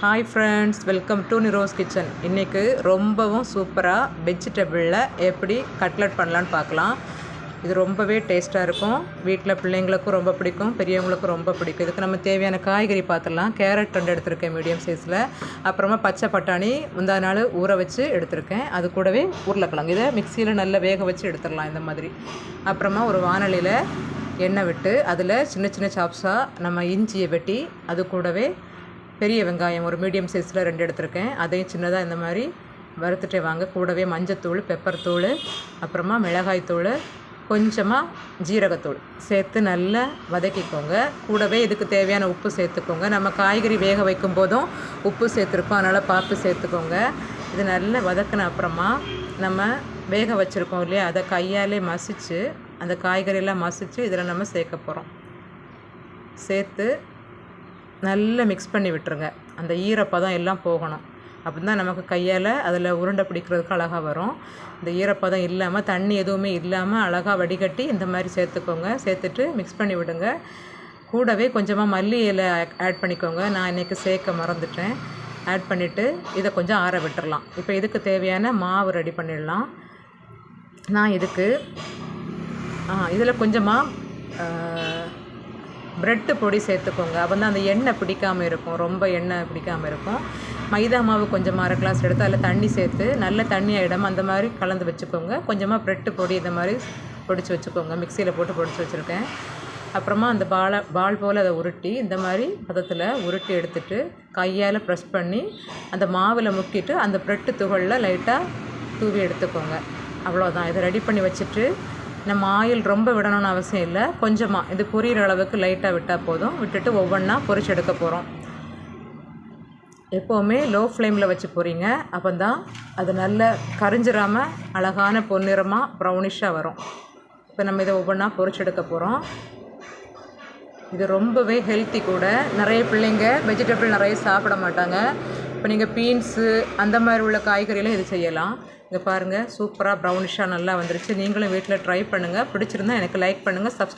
Hi friends welcome to Niros kitchen இன்றைக்கு ரொம்பவும் சூப்பராக வெஜிடபிளில் எப்படி கட்லட் பண்ணலான்னு பார்க்கலாம். இது ரொம்பவே டேஸ்ட்டாக இருக்கும். வீட்டில் பிள்ளைங்களுக்கும் ரொம்ப பிடிக்கும் பெரியவங்களுக்கும் ரொம்ப பிடிக்கும். இதுக்கு நம்ம தேவையான காய்கறி பார்த்துடலாம். கேரட் ரெண்டு எடுத்திருக்கேன் மீடியம் சைஸில் அப்புறமா பச்சை பட்டாணி முந்தா நாள் ஊற வச்சு எடுத்திருக்கேன். அது கூடவே உருளைக்கிழங்கு. இதை மிக்சியில் நல்லா வேக வச்சு எடுத்துடலாம் இந்த மாதிரி. அப்புறமா ஒரு வானலியில் எண்ணெய் விட்டு அதில் சின்ன சின்ன சாப்ஸாக நம்ம இஞ்சியை வெட்டி அது கூடவே பெரிய வெங்காயம் ஒரு மீடியம் சைஸில் ரெண்டு எடுத்திருக்கேன். அதையும் சின்னதாக இந்த மாதிரி வறுத்துட்டே வாங்க. கூடவே மஞ்சத்தூள் பெப்பர் தூள் அப்புறமா மிளகாய் தூள் கொஞ்சமாக ஜீரகத்தூள் சேர்த்து நல்லா வதக்கிக்கோங்க. கூடவே இதுக்கு தேவையான உப்பு சேர்த்துக்கோங்க. நம்ம காய்கறி வேக வைக்கும் போதும் உப்பு சேர்த்துருக்கோம். அதனால் பார்த்து சேர்த்துக்கோங்க. இது நல்லா வதக்கின அப்புறமா நம்ம வேக வச்சுருக்கோம் இல்லையா? அதை கையாலே மசித்து அந்த காய்கறியெல்லாம் மசித்து இதில் நம்ம சேர்க்க போகிறோம் சேர்த்து நல்லா மிக்ஸ் பண்ணி விட்டுருங்க. அந்த ஈரப்பதம் எல்லாம் போகணும். அப்படி தான் நமக்கு கையால் அதில் உருண்டை பிடிக்கிறதுக்கு அழகாக வரும். இந்த ஈரப்பதம் இல்லாமல் தண்ணி எதுவுமே இல்லாமல் அழகாக வடிகட்டி இந்த மாதிரி சேர்த்துக்கோங்க. சேர்த்துட்டு மிக்ஸ் பண்ணி விடுங்க. கூடவே கொஞ்சமாக மல்லி இலை ஆட் பண்ணிக்கோங்க. நான் இன்றைக்கி சேர்க்க மறந்துட்டேன். ஆட் பண்ணிவிட்டு இதை கொஞ்சம் ஆற விட்டுடலாம் இப்போ இதுக்கு தேவையான மாவு ரெடி பண்ணிடலாம். நான் இதுக்கு இதில் கொஞ்சமாக ப்ரெட்டு பொடி சேர்த்துக்கோங்க. அப்போ தான் அந்த எண்ணெய் பிடிக்காமல் இருக்கும். ரொம்ப எண்ணெய் பிடிக்காமல் இருக்கும். மைதா மாவு கொஞ்சம் அரை கிளாஸ் எடுத்து அதில் தண்ணி சேர்த்து நல்ல தண்ணி ஆகிடும் அந்த மாதிரி கலந்து வச்சுக்கோங்க. கொஞ்சமாக ப்ரெட்டு பொடி இந்த மாதிரி பொடிச்சு வச்சுக்கோங்க. மிக்சியில் போட்டு பொடிச்சு வச்சுருக்கேன். அப்புறமா அந்த பாலை பால் போல் அதை உருட்டி இந்த மாதிரி பதத்தில் உருட்டி எடுத்துட்டு கையால் ப்ரெஸ் பண்ணி அந்த மாவில் முக்கிட்டு அந்த ப்ரெட்டு துகளில் லைட்டாக தூவி எடுத்துக்கோங்க. அவ்வளோதான் இதை ரெடி பண்ணி வச்சுட்டு நம்ம ஆயில் ரொம்ப விடணும்னு அவசியம் இல்லை. கொஞ்சமாக இது பொரியிற அளவுக்கு லைட்டாக விட்டால் போதும். விட்டுட்டு ஒவ்வொன்றா பொரிச்சு எடுக்க போகிறோம் எப்போவுமே லோ ஃப்ளேமில் வச்சு போகிறீங்க அப்போ தான் அது நல்ல கரிஞ்சிராமல் அழகான பொன்னிறமாக ப்ரௌனிஷாக வரும். இப்போ நம்ம இதை ஒவ்வொன்றா பொரிச்சு எடுக்க போகிறோம் இது ரொம்பவே ஹெல்த்தி கூட. நிறைய பிள்ளைங்க வெஜிடபிள் நிறைய சாப்பிட மாட்டாங்க. இப்போ நீங்கள் பீன்ஸு அந்த மாதிரி உள்ள காய்கறிகளும் இது செய்யலாம். இங்கே பாருங்கள் சூப்பராக ப்ரௌனிஷாக நல்லா வந்துருச்சு. நீங்களும் வீட்டில் ட்ரை பண்ணுங்கள் பிடிச்சிருந்தா எனக்கு லைக் பண்ணுங்கள் சப்ஸ்